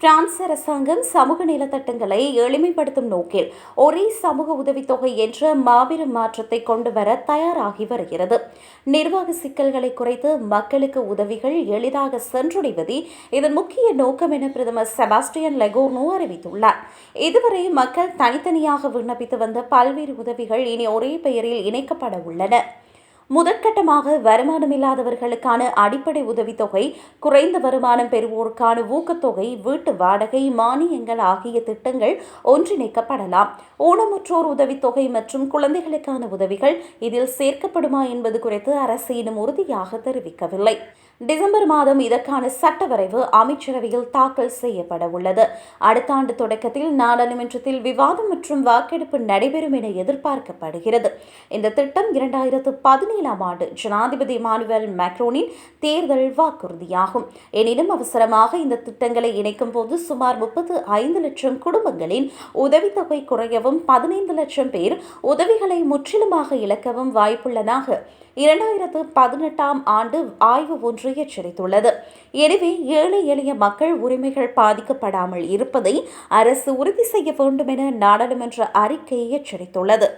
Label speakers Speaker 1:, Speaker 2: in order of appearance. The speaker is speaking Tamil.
Speaker 1: பிரான்ஸ் அரசாங்கம் சமூக நிலத்தட்டங்களை எளிமைப்படுத்தும் நோக்கில் ஒரே சமூக உதவித்தொகை என்ற மாபெரும் மாற்றத்தை கொண்டு வர தயாராகி வருகிறது. நிர்வாக சிக்கல்களை குறைத்து மக்களுக்கு உதவிகள் எளிதாக சென்றடைவது இதன் முக்கிய நோக்கம் என பிரதமர் செபாஸ்டியன் லெகோர்னோ அறிவித்துள்ளார். இதுவரை மக்கள் தனித்தனியாக விண்ணப்பித்து வந்த பல்வேறு உதவிகள் இனி ஒரே பெயரில் இணைக்கப்பட உள்ளன. முதற்கட்டமாக வருமானம் இல்லாதவர்களுக்கான அடிப்படை உதவித்தொகை குறைந்த வருமானம் பெறுவோருக்கான ஊக்கத்தொகை வீட்டு வாடகை மானியங்கள் ஆகிய திட்டங்கள் ஒன்றிணைக்கப்படலாம். ஊனமுற்றோர் உதவித்தொகை மற்றும் குழந்தைகளுக்கான உதவிகள் இதில் சேர்க்கப்படுமா என்பது குறித்து அரசு இன்னும் உறுதியாக தெரிவிக்கவில்லை. டிசம்பர் மாதம் இதற்கான சட்டவரைவு அமைச்சரவையில் தாக்கல் செய்யப்பட உள்ளது. அடுத்த ஆண்டு தொடக்கத்தில் நாடாளுமன்றத்தில் விவாதம் மற்றும் வாக்கெடுப்பு நடைபெறும் என எதிர்பார்க்கப்படுகிறது. இந்த திட்டம் இரண்டாயிரத்து பதினேழு பதினேழாம் ஆண்டு ஜனாதிபதி மானுவல் மேக்ரோனின் தேர்தல் வாக்குறுதியாகும். எனினும் அவசரமாக இந்த திட்டங்களை இணைக்கும் போது சுமார் முப்பத்து ஐந்து லட்சம் குடும்பங்களின் உதவித்தொகை குறையவும் பதினைந்து லட்சம் பேர் உதவிகளை முற்றிலுமாக இழக்கவும் வாய்ப்புள்ளதாக இரண்டாயிரத்து பதினெட்டாம் ஆண்டு ஆய்வு ஒன்று எச்சரித்துள்ளது. எனவே ஏழை எளிய மக்கள் உரிமைகள் பாதிக்கப்படாமல் இருப்பதை அரசு உறுதி செய்ய வேண்டும் என நாடாளுமன்ற அறிக்கை எச்சரித்துள்ளது.